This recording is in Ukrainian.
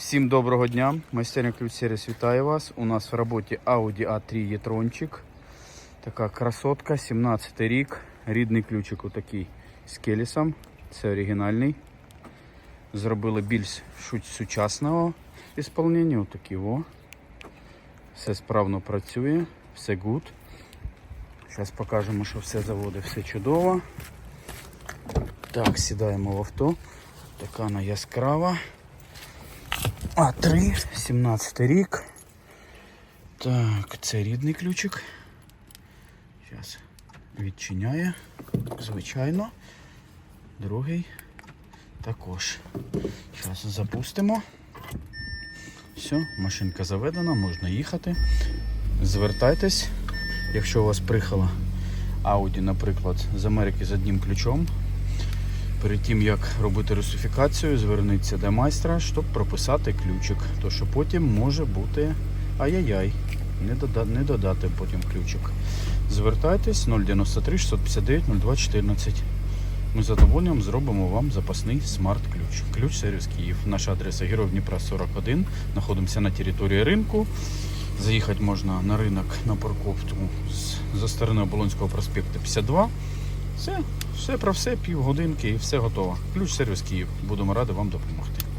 Всім доброго дня. Майстерня Ключ Сервіс вітає вас. У нас в роботі Audi A3 e-tronчик. Така красотка, 17 рік. Рідний ключик отакий з келісом. Це оригінальний. Зробили більш сучасного ісполнення. Отакі о. Все справно працює, все гуд. Зараз покажемо, що все заводить, все чудово. Так, сідаємо в авто. Така вона яскрава. А3, 17 рік. Так, це рідний ключик. Зараз відчиняє, звичайно. Другий також. Зараз запустимо. Все, машинка заведена, можна їхати. Звертайтесь, якщо у вас приїхала Audi, наприклад, з Америки з одним ключом. Перед тим як робити русифікацію, зверніться до майстра, щоб прописати ключик. То що потім може бути ай-яй-яй. Не, дода, не додати потім ключик. Звертайтесь 093 659 02 14. Ми з задоволенням зробимо вам запасний смарт-ключ. Ключ сервіс Київ. Наша адреса Героїв Дніпра 41. Знаходимося на території ринку. Заїхати можна на ринок на парковку за сторони Оболонського проспекту 52. Все, все про все, півгодинки і все готово. Ключ сервіс Київ. Будемо раді вам допомогти.